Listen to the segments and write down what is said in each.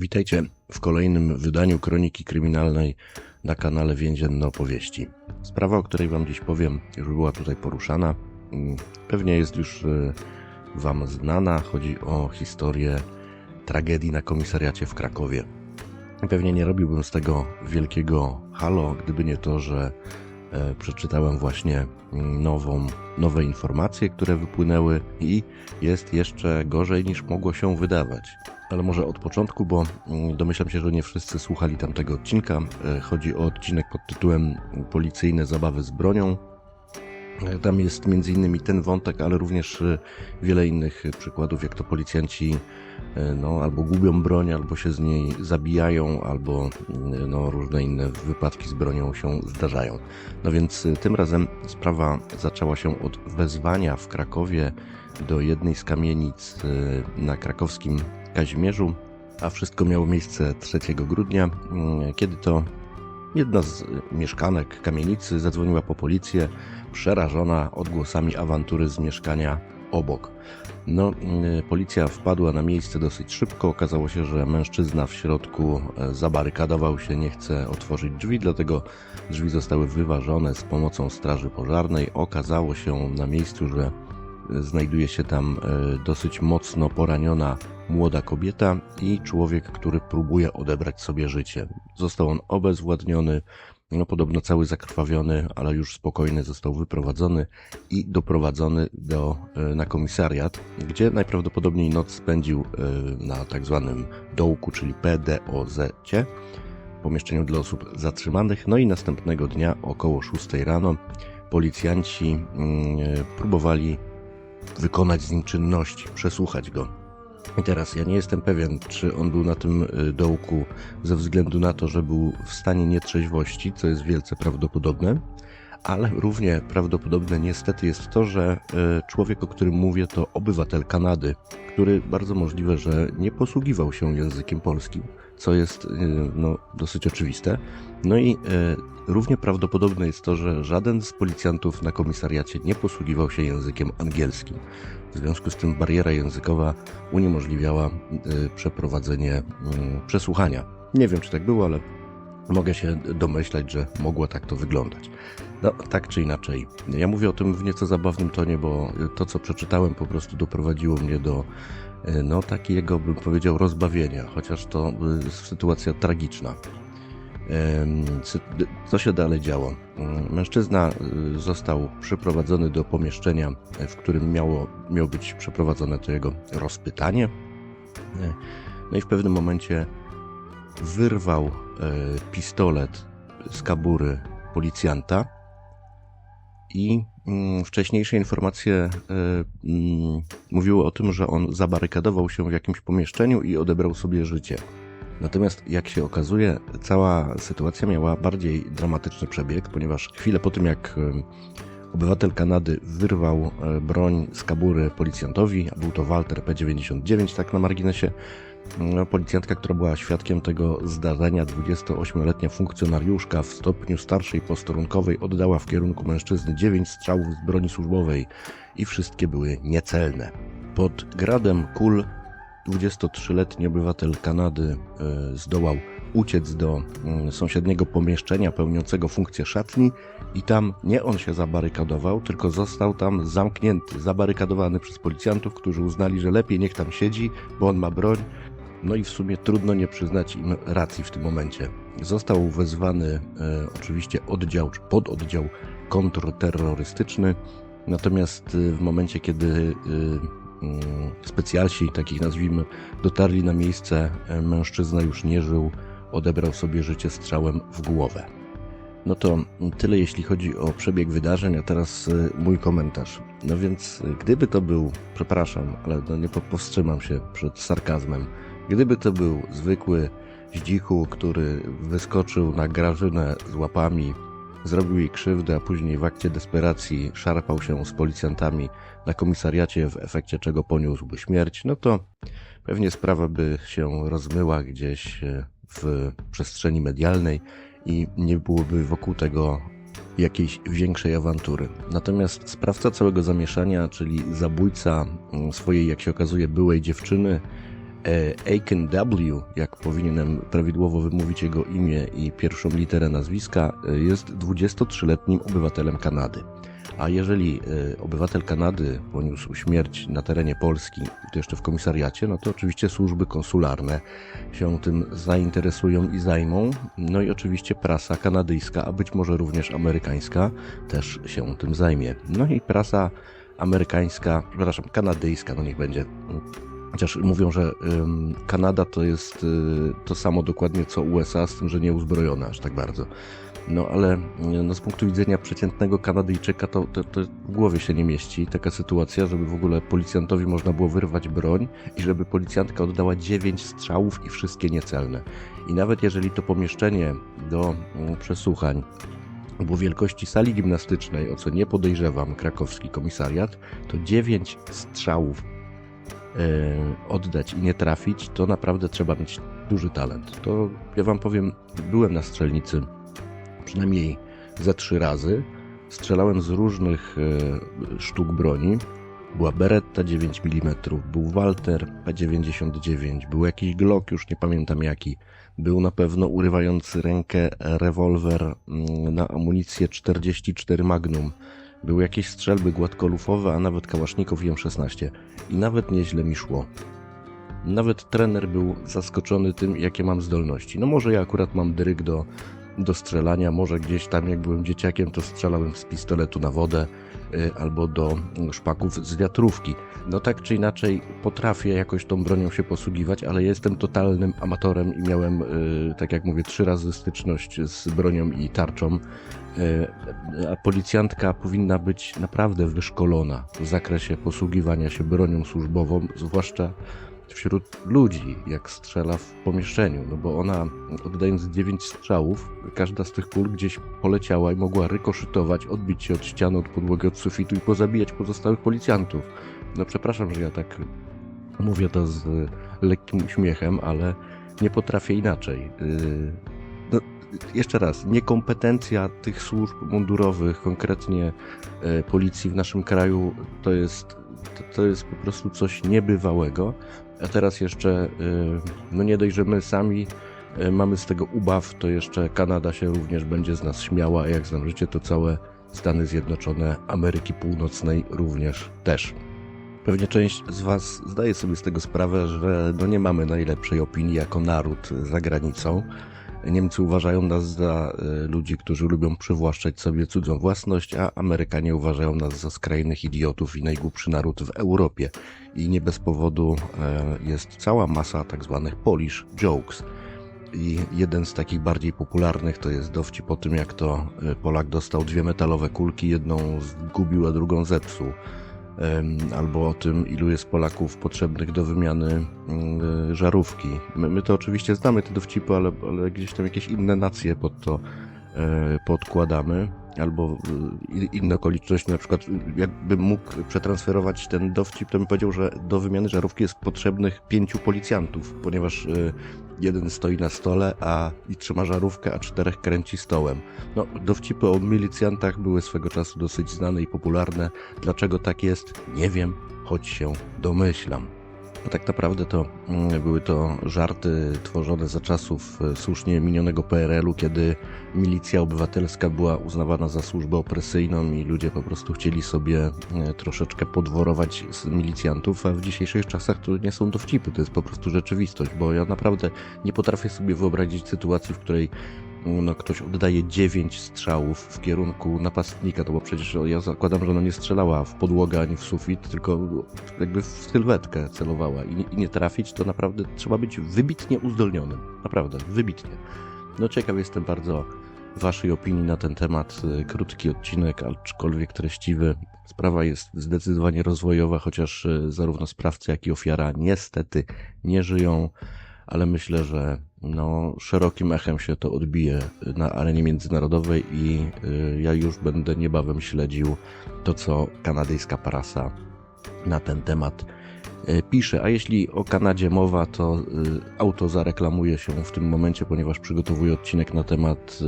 Witajcie w kolejnym wydaniu Kroniki Kryminalnej na kanale Więzienne Opowieści. Sprawa, o której Wam dziś powiem, już była tutaj poruszana. Mm, Pewnie jest już e, Wam znana. Chodzi o historię tragedii na komisariacie w Krakowie. Pewnie nie robiłbym z tego wielkiego halo, gdyby nie to, że e, przeczytałem właśnie mm, nową, nowe informacje, które wypłynęły i jest jeszcze gorzej niż mogło się wydawać. Ale może od początku, bo mm, domyślam się, że nie wszyscy słuchali tamtego odcinka. E, Chodzi o odcinek pod tytułem Policyjne zabawy z bronią. E, Tam jest między innymi ten wątek, ale również e, wiele innych przykładów, jak to policjanci no, albo gubią broń, albo się z niej zabijają, albo mm, no, różne inne wypadki z bronią się zdarzają. No więc tym razem sprawa zaczęła się od wezwania w Krakowie do jednej z kamienic na krakowskim Kazimierzu, a wszystko miało miejsce 3 grudnia, mm, kiedy to jedna z mieszkanek kamienicy zadzwoniła po policję, przerażona odgłosami awantury z mieszkania obok. No, y, policja wpadła na miejsce dosyć szybko. Okazało się, że mężczyzna w środku e, zabarykadował się, nie chce otworzyć drzwi, dlatego drzwi zostały wyważone z pomocą Straży Pożarnej. Okazało się na miejscu, że znajduje się tam e, dosyć mocno poraniona młoda kobieta i człowiek, który próbuje odebrać sobie życie. Został on obezwładniony, no podobno cały zakrwawiony, ale już spokojny został wyprowadzony i doprowadzony do, e, na komisariat, gdzie najprawdopodobniej noc spędził e, na tak zwanym dołku, czyli PDOZ, pomieszczeniu dla osób zatrzymanych. No i następnego dnia około 6 rano policjanci mm, próbowali wykonać z nim czynności, przesłuchać go. I teraz ja nie jestem pewien, czy on był na tym y, dołku ze względu na to, że był w stanie nietrzeźwości, co jest wielce prawdopodobne, ale równie prawdopodobne niestety jest to, że y, człowiek, o którym mówię, to obywatel Kanady, który bardzo możliwe, że nie posługiwał się językiem polskim, co jest y, no, dosyć oczywiste. No i równie prawdopodobne jest to, że żaden z policjantów na komisariacie nie posługiwał się językiem angielskim. W związku z tym bariera językowa uniemożliwiała przeprowadzenie y, przesłuchania. Nie wiem, czy tak było, ale mogę się domyślać, że mogło tak to wyglądać. No, tak czy inaczej. Ja mówię o tym w nieco zabawnym tonie, bo to, co przeczytałem, po prostu doprowadziło mnie do y, no, takiego, bym powiedział, rozbawienia, chociaż to y, sytuacja tragiczna. Co się dalej działo? Mm, Mężczyzna y, został przyprowadzony do pomieszczenia, e, w którym miało, miało być przeprowadzone to jego rozpytanie. E, No i w pewnym momencie wyrwał e, pistolet z kabury policjanta i mm, wcześniejsze informacje e, mm, mówiły o tym, że on zabarykadował się w jakimś pomieszczeniu i odebrał sobie życie. Natomiast jak się okazuje, cała sytuacja miała bardziej dramatyczny przebieg, ponieważ chwilę po tym, jak em, obywatel Kanady wyrwał e, broń z kabury policjantowi, a był to Walter P99, tak na marginesie, policjantka, która była świadkiem tego zdarzenia, 28-letnia funkcjonariuszka w stopniu starszej posterunkowej, oddała w kierunku mężczyzny 9 strzałów z broni służbowej i wszystkie były niecelne. Pod gradem kul 23-letni obywatel Kanady e, zdołał uciec do mm, sąsiedniego pomieszczenia pełniącego funkcję szatni i tam nie on się zabarykadował, tylko został tam zamknięty, zabarykadowany przez policjantów, którzy uznali, że lepiej niech tam siedzi, bo on ma broń. No i w sumie trudno nie przyznać im racji w tym momencie. Został wezwany e, oczywiście oddział czy pododdział kontrterrorystyczny, natomiast e, w momencie, kiedy mm, specjalsi, takich nazwijmy, dotarli na miejsce, e, mężczyzna już nie żył, odebrał sobie życie strzałem w głowę. No to tyle jeśli chodzi o przebieg wydarzeń, a teraz y, mój komentarz. No więc y, gdyby to był, przepraszam, ale no nie po- powstrzymam się przed sarkazmem, gdyby to był zwykły zdzichu, który wyskoczył na Grażynę z łapami, zrobił jej krzywdę, a później w akcie desperacji szarpał się z policjantami na komisariacie, w efekcie czego poniósłby śmierć, no to pewnie sprawa by się rozmyła gdzieś e, w przestrzeni medialnej i nie byłoby wokół tego jakiejś większej awantury. Natomiast sprawca całego zamieszania, czyli zabójca swojej, jak się okazuje, byłej dziewczyny, Aiken W, jak powinienem prawidłowo wymówić jego imię i pierwszą literę nazwiska, e, jest 23-letnim obywatelem Kanady. A jeżeli e, obywatel Kanady poniósł śmierć na terenie Polski, to jeszcze w komisariacie, no to oczywiście służby konsularne się tym zainteresują i zajmą. No i oczywiście prasa kanadyjska, a być może również amerykańska, też się tym zajmie. No i prasa amerykańska, przepraszam, kanadyjska, no niech będzie. Chociaż mówią, że Kanada to jest y, to samo dokładnie co USA, z tym, że nie uzbrojona aż tak bardzo. No ale y, no, z punktu widzenia przeciętnego Kanadyjczyka to, to, to w głowie się nie mieści taka sytuacja, żeby w ogóle policjantowi można było wyrwać broń i żeby policjantka oddała 9 strzałów i wszystkie niecelne. I nawet jeżeli to pomieszczenie do mm, przesłuchań było wielkości sali gimnastycznej, o co nie podejrzewam, krakowski komisariat, to 9 strzałów oddać i nie trafić, to naprawdę trzeba mieć duży talent. To ja wam powiem, byłem na strzelnicy przynajmniej ze trzy razy. Strzelałem z różnych e, sztuk broni. Była Beretta 9 mm, był Walter P99, był jakiś Glock, już nie pamiętam jaki. Był na pewno urywający rękę rewolwer mm, na amunicję 44 Magnum. Były jakieś strzelby gładkolufowe, a nawet kałasznikow i M16. I nawet nieźle mi szło. Nawet trener był zaskoczony tym, jakie mam zdolności. No może ja akurat mam dryg do, do strzelania, może gdzieś tam jak byłem dzieciakiem, to strzelałem z pistoletu na wodę y, albo do szpaków z wiatrówki. No tak czy inaczej potrafię jakoś tą bronią się posługiwać, ale jestem totalnym amatorem i miałem, y, tak jak mówię, trzy razy styczność z bronią i tarczą. Y, A policjantka powinna być naprawdę wyszkolona w zakresie posługiwania się bronią służbową, zwłaszcza wśród ludzi, jak strzela w pomieszczeniu, no bo ona oddając 9 strzałów, każda z tych kul gdzieś poleciała i mogła rykoszytować, odbić się od ściany, od podłogi, od sufitu i pozabijać pozostałych policjantów. No przepraszam, że ja tak mówię to z lekkim uśmiechem, ale nie potrafię inaczej. Yy, No, jeszcze raz, niekompetencja tych służb mundurowych, konkretnie e, policji w naszym kraju, to jest, to, to jest po prostu coś niebywałego. A teraz jeszcze, y, no nie dość, że my sami y, mamy z tego ubaw, to jeszcze Kanada się również będzie z nas śmiała, a jak znam życie, to całe Stany Zjednoczone Ameryki Północnej również też. Pewnie część z Was zdaje sobie z tego sprawę, że no nie mamy najlepszej opinii jako naród za granicą. Niemcy uważają nas za y, ludzi, którzy lubią przywłaszczać sobie cudzą własność, a Amerykanie uważają nas za skrajnych idiotów i najgłupszy naród w Europie. I nie bez powodu e, jest cała masa tak zwanych Polish jokes. I jeden z takich bardziej popularnych to jest dowcip o tym, jak to e, Polak dostał dwie metalowe kulki, jedną zgubił, a drugą zepsuł. Albo o tym, ilu jest Polaków potrzebnych do wymiany mm, e, żarówki. My, my to oczywiście znamy te dowcipy, ale, ale gdzieś tam jakieś inne nacje pod to e, podkładamy. Albo i- inne okoliczności, na przykład jakbym mógł przetransferować ten dowcip, to bym powiedział, że do wymiany żarówki jest potrzebnych pięciu policjantów, ponieważ e, jeden stoi na stole a i trzyma żarówkę, a czterech kręci stołem. No, dowcipy o milicjantach były swego czasu dosyć znane i popularne. Dlaczego tak jest? Nie wiem, choć się domyślam. Tak naprawdę to mm, były to żarty tworzone za czasów e, słusznie minionego PRL-u, kiedy milicja obywatelska była uznawana za służbę opresyjną i ludzie po prostu chcieli sobie e, troszeczkę podworować z milicjantów, a w dzisiejszych czasach to nie są dowcipy, to jest po prostu rzeczywistość, bo ja naprawdę nie potrafię sobie wyobrazić sytuacji, w której no, ktoś oddaje 9 strzałów w kierunku napastnika, to bo przecież ja zakładam, że ona nie strzelała w podłogę ani w sufit, tylko jakby w sylwetkę celowała i nie, i nie trafić, to naprawdę trzeba być wybitnie uzdolnionym. Naprawdę, wybitnie. No ciekaw jestem bardzo Waszej opinii na ten temat. Krótki odcinek, aczkolwiek treściwy. Sprawa jest zdecydowanie rozwojowa, chociaż y, zarówno sprawca, jak i ofiara niestety nie żyją, ale myślę, że no, szerokim echem się to odbije na arenie międzynarodowej i y, ja już będę niebawem śledził to, co kanadyjska prasa na ten temat y, pisze. A jeśli o Kanadzie mowa, to y, auto zareklamuje się w tym momencie, ponieważ przygotowuję odcinek na temat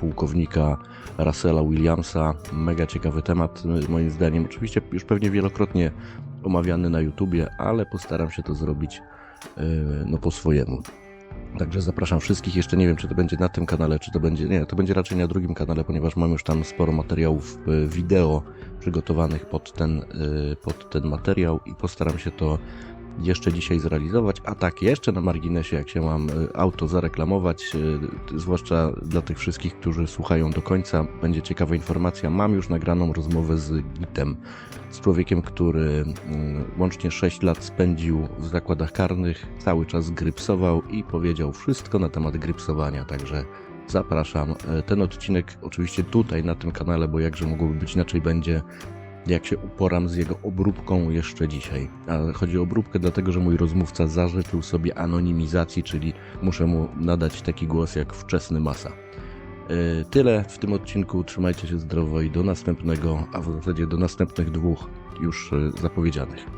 pułkownika Russella Williamsa. Mega ciekawy temat, moim zdaniem. Oczywiście już pewnie wielokrotnie omawiany na YouTubie, ale postaram się to zrobić no po swojemu. Także zapraszam wszystkich. Jeszcze nie wiem, czy to będzie na tym kanale, czy to będzie. Nie, to będzie raczej na drugim kanale, ponieważ mam już tam sporo materiałów e, wideo przygotowanych pod ten, e, pod ten materiał i postaram się to jeszcze dzisiaj zrealizować. A tak, jeszcze na marginesie, jak się mam e, auto zareklamować, e, zwłaszcza dla tych wszystkich, którzy słuchają do końca, będzie ciekawa informacja. Mam już nagraną rozmowę z Gitem, z człowiekiem, który mm, łącznie 6 lat spędził w zakładach karnych, cały czas grypsował i powiedział wszystko na temat grypsowania, także zapraszam. Ten odcinek oczywiście tutaj na tym kanale, bo jakże mogłoby być inaczej będzie jak się uporam z jego obróbką jeszcze dzisiaj. A chodzi o obróbkę dlatego, że mój rozmówca zażyczył sobie anonimizacji, czyli muszę mu nadać taki głos jak wczesny masa. Yy, Tyle w tym odcinku. Trzymajcie się zdrowo i do następnego, a w zasadzie do następnych dwóch już yy, zapowiedzianych.